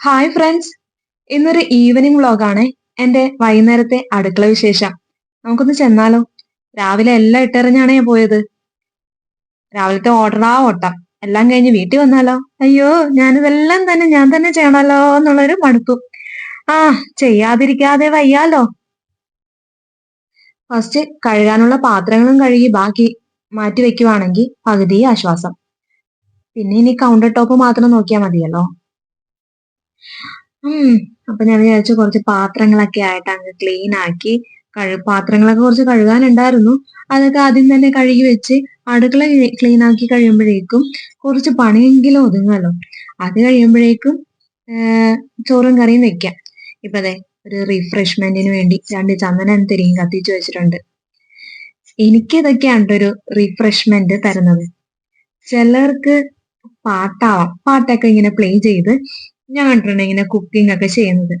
Hi friends ഇന്നൊരു evening വ്ളോഗാണ് എന്റെ വൈകുന്നേരത്തെ അടുക്കള വിശേഷം. നമുക്കൊന്ന് ചെന്നാലോ? രാവിലെ എല്ലാം ഇട്ടെറിഞ്ഞാണ് ഞാൻ പോയത്. രാവിലത്തെ ഓർഡറാ ഓട്ടം. എല്ലാം കഴിഞ്ഞ് വീട്ടിൽ വന്നാലോ? അയ്യോ ഞാനിതെല്ലാം തന്നെ ഞാൻ തന്നെ ചെയ്യണല്ലോ എന്നുള്ളൊരു മടുപ്പ്. ആ ചെയ്യാതിരിക്കാതെ വയ്യാലോ? ഫസ്റ്റ് കഴുകാനുള്ള പാത്രങ്ങളും കഴുകി ബാക്കി മാറ്റി വെക്കുവാണെങ്കിൽ പകുതി ആശ്വാസം. പിന്നെ ഇനി കൗണ്ടർ ടോപ്പ് മാത്രം നോക്കിയാൽ മതിയല്ലോ? അപ്പൊ ഞാൻ വിചാരിച്ചു കുറച്ച് പാത്രങ്ങളൊക്കെ ആയിട്ട് അങ്ങ് ക്ലീൻ ആക്കി കഴു പാത്രങ്ങളൊക്കെ കുറച്ച് കഴുകാനുണ്ടായിരുന്നു. അതൊക്കെ ആദ്യം തന്നെ കഴുകി വെച്ച് അടുക്കള ക്ലീൻ ആക്കി കഴിയുമ്പോഴേക്കും കുറച്ച് പണിയെങ്കിലും ഒതുങ്ങല്ലോ അത് കഴിയുമ്പോഴേക്കും ചോറും കറിയും വെക്കാം. ഇപ്പൊ അതെ ഒരു റിഫ്രഷ്മെന്റിന് വേണ്ടി രണ്ട് ചന്ദനം തിരിയും കത്തിച്ചു വെച്ചിട്ടുണ്ട്. എനിക്കിതൊക്കെയാണ് ഒരു റിഫ്രഷ്മെന്റ് തരുന്നത്. ചിലർക്ക് പാട്ടാവാം. പാട്ടൊക്കെ ഇങ്ങനെ പ്ലേ ചെയ്ത് ഞാൻ കണ്ടിട്ടുണ്ട് ഇങ്ങനെ കുക്കിംഗ് ഒക്കെ ചെയ്യുന്നത്.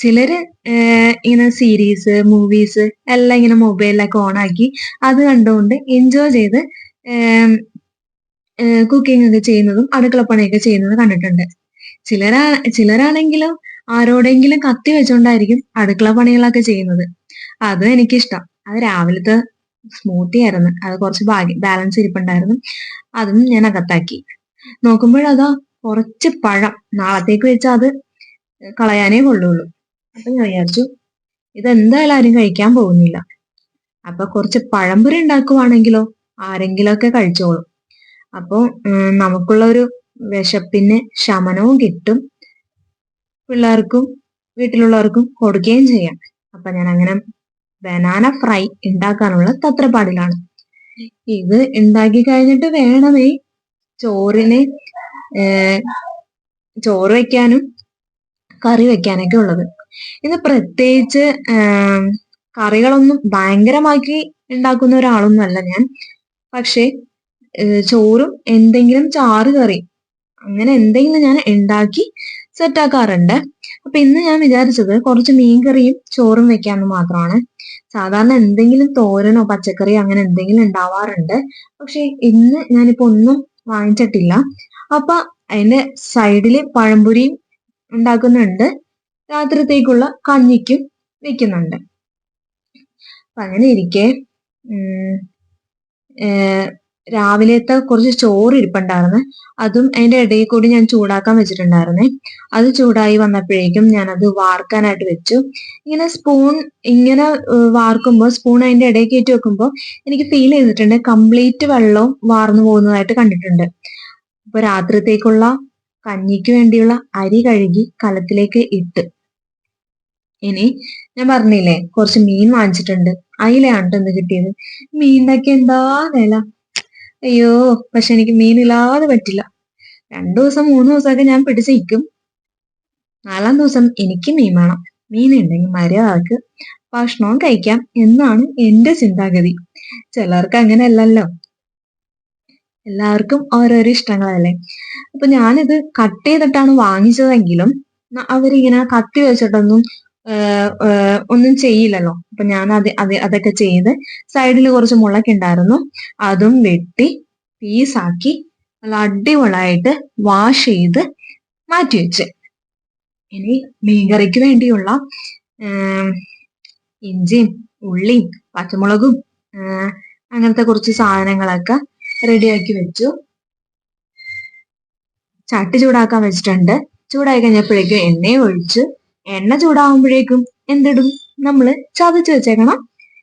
ചിലര് ഇങ്ങനെ സീരീസ് മൂവീസ് എല്ലാം ഇങ്ങനെ മൊബൈലിലൊക്കെ ഓൺ ആക്കി അത് കണ്ടുകൊണ്ട് എൻജോയ് ചെയ്ത് കുക്കിംഗ് ഒക്കെ ചെയ്യുന്നതും അടുക്കളപ്പണിയൊക്കെ ചെയ്യുന്നതും കണ്ടിട്ടുണ്ട്. ചിലരാ ചിലരാണെങ്കിലും ആരോടെങ്കിലും കത്തി വെച്ചോണ്ടായിരിക്കും അടുക്കള പണികളൊക്കെ ചെയ്യുന്നത്. അതും എനിക്കിഷ്ടം. അത് രാവിലത്തെ സ്മൂത്തി ആയിരുന്നു. അത് കുറച്ച് ബാലൻസ് ഇരിപ്പുണ്ടായിരുന്നു. അതും ഞാൻ അകത്താക്കി. നോക്കുമ്പോഴതാ കുറച്ച് പഴം. നാളത്തേക്ക് വെച്ചാൽ അത് കളയാനേ കൊള്ളുള്ളൂ. അപ്പൊ ഞാൻ വിചാരിച്ചു ഇതെന്തായാലും ആരും കഴിക്കാൻ പോകുന്നില്ല. അപ്പൊ കുറച്ച് പഴംപൊരി ഉണ്ടാക്കുവാണെങ്കിലോ ആരെങ്കിലുമൊക്കെ കഴിച്ചോളും. അപ്പോൾ നമുക്കുള്ള ഒരു വിശപ്പിന് ശമനവും കിട്ടും. പിള്ളേർക്കും വീട്ടിലുള്ളവർക്കും കൊടുക്കുകയും ചെയ്യാം. അപ്പൊ ഞാൻ അങ്ങനെ ബനാന ഫ്രൈ ഉണ്ടാക്കാനുള്ള തത്രപ്പാടിലാണ്. ഇത് ഉണ്ടാക്കി കഴിഞ്ഞിട്ട് വേണമേ ചോറിന് ചോറ് വെക്കാനും കറി വെക്കാനൊക്കെ ഉള്ളത്. ഇന്ന് പ്രത്യേകിച്ച് കറികളൊന്നും ഭയങ്കരമാക്കി ഉണ്ടാക്കുന്ന ഒരാളൊന്നും അല്ല ഞാൻ. പക്ഷേ ചോറും എന്തെങ്കിലും ചാറ് കറി അങ്ങനെ എന്തെങ്കിലും ഞാൻ ഉണ്ടാക്കി സെറ്റാക്കാറുണ്ട്. അപ്പൊ ഇന്ന് ഞാൻ വിചാരിച്ചത് കുറച്ച് മീൻകറിയും ചോറും വെക്കാമെന്ന് മാത്രമാണ്. സാധാരണ എന്തെങ്കിലും തോരനോ പച്ചക്കറിയോ അങ്ങനെ എന്തെങ്കിലും ഉണ്ടാവാറുണ്ട് പക്ഷെ ഇന്ന് ഞാനിപ്പോ ഒന്നും വാങ്ങിച്ചിട്ടില്ല. അപ്പൊ അതിന്റെ സൈഡിൽ പഴംപൊരിയും ഉണ്ടാക്കുന്നുണ്ട് രാത്രിത്തേക്കുള്ള കഞ്ഞിക്കും വെക്കുന്നുണ്ട്. അപ്പൊ അങ്ങനെ ഇരിക്കെ. രാവിലത്തെ കുറച്ച് ചോറ് ഇരിപ്പുണ്ടായിരുന്നു. അതും അതിന്റെ ഇടയിൽ കൂടി ഞാൻ ചൂടാക്കാൻ വെച്ചിട്ടുണ്ടായിരുന്നേ. അത് ചൂടായി വന്നപ്പോഴേക്കും ഞാൻ അത് വാർക്കാനായിട്ട് വെച്ചു. ഇങ്ങനെ സ്പൂൺ ഇങ്ങനെ വാർക്കുമ്പോൾ സ്പൂൺ അതിന്റെ ഇടയിൽ കയറ്റി വെക്കുമ്പോൾ എനിക്ക് ഫീൽ ചെയ്തിട്ടുണ്ട് കംപ്ലീറ്റ് വെള്ളവും വാർന്നു പോകുന്നതായിട്ട് കണ്ടിട്ടുണ്ട്. അപ്പൊ രാത്രിത്തേക്കുള്ള കഞ്ഞിക്ക് വേണ്ടിയുള്ള അരി കഴുകി കലത്തിലേക്ക് ഇട്ട്. ഇനി ഞാൻ പറഞ്ഞില്ലേ കുറച്ച് മീൻ വാങ്ങിച്ചിട്ടുണ്ട്. അയിലാണ് എന്ത് കിട്ടിയത്. മീനിനൊക്കെ എന്താ വില? അയ്യോ പക്ഷെ എനിക്ക് മീനില്ലാതെ പറ്റില്ല. രണ്ടു ദിവസം മൂന്ന് ദിവസമൊക്കെ ഞാൻ പിടിച്ച് പിടിച്ചിരിക്കും നാലാം ദിവസം എനിക്ക് മീൻ വേണം. മീൻ ഉണ്ടെങ്കിൽ മര്യാദയ്ക്ക് ഭക്ഷണവും കഴിക്കാം എന്നാണ് എന്റെ ചിന്താഗതി. ചിലർക്ക് അങ്ങനെയല്ലല്ലോ. എല്ലാവർക്കും ഓരോരോ ഇഷ്ടങ്ങളല്ലേ? അപ്പൊ ഞാനിത് കട്ട് ചെയ്തിട്ടാണ് വാങ്ങിച്ചതെങ്കിലും അവരിങ്ങനെ കത്തി വെച്ചിട്ടൊന്നും ഒന്നും ചെയ്യില്ലല്ലോ. അപ്പൊ ഞാൻ അത് അത് അതൊക്കെ ചെയ്ത് സൈഡിൽ കുറച്ച് മുളക് ഉണ്ടായിരുന്നു അതും വെട്ടി പീസാക്കി നല്ല അടിപൊളിയായിട്ട് വാഷ് ചെയ്ത് മാറ്റി വെച്ച്. ഇനി മീൻകറിക്ക് വേണ്ടിയുള്ള ഇഞ്ചിയും ഉള്ളിയും പച്ചമുളകും അങ്ങനത്തെ കുറച്ച് സാധനങ്ങളൊക്കെ റെഡിയാക്കി വെച്ചു. ചട്ടി ചൂടാക്കാൻ വെച്ചിട്ടുണ്ട്. ചൂടായി കഴിഞ്ഞപ്പോഴേക്കും എണ്ണയും ഒഴിച്ച് എണ്ണ ചൂടാവുമ്പോഴേക്കും എന്തിടും നമ്മൾ ചതച്ച് വെച്ചേക്കണം.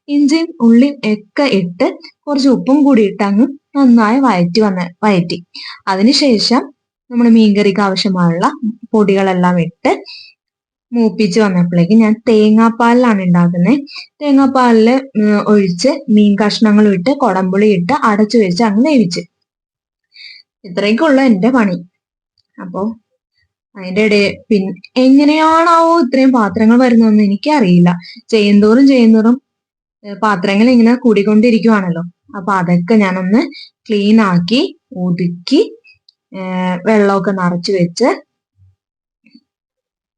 ഇഞ്ചിയും ഉള്ളിയും ഒക്കെ ഇട്ട് കുറച്ച് ഉപ്പും കൂടി ഇട്ട് അങ്ങ് നന്നായി വയറ്റി വന്ന് വയറ്റി. അതിനുശേഷം നമ്മൾ മീൻകറിക്ക് ആവശ്യമായുള്ള പൊടികളെല്ലാം ഇട്ട് മൂപ്പിച്ച് വന്നപ്പോഴേക്ക് ഞാൻ തേങ്ങാപ്പാലിലാണ് ഉണ്ടാക്കുന്നത് തേങ്ങാപ്പാലിൽ ഒഴിച്ച് മീൻ കഷ്ണങ്ങൾ ഇട്ട് കൊടംപുളി ഇട്ട് അടച്ചു വെച്ച് അങ്ങ് വേവിച്ച്. ഇത്രയൊക്കെയുള്ള എന്റെ പണി. അപ്പോ അതിന്റെ ഇടയിൽ പിന്നെ എങ്ങനെയാണാവോ ഇത്രയും പാത്രങ്ങൾ വരുന്നതെന്ന് എനിക്കറിയില്ല. ചെയ്യുന്തോറും ചെയ്യുന്തോറും പാത്രങ്ങൾ ഇങ്ങനെ കൂടിക്കൊണ്ടിരിക്കുവാണല്ലോ. അപ്പൊ അതൊക്കെ ഞാനൊന്ന് ക്ലീൻ ആക്കി ഒതുക്കി വെള്ളമൊക്കെ നിറച്ചു വെച്ച്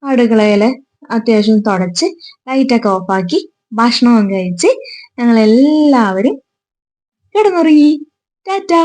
അടുക്കളയിൽ അത്യാവശ്യം തുടച്ച് ലൈറ്റൊക്കെ ഓഫാക്കി ഭക്ഷണവും കഴിച്ച് ഞങ്ങൾ എല്ലാവരും കിടന്നുറങ്ങി. ടാറ്റാ!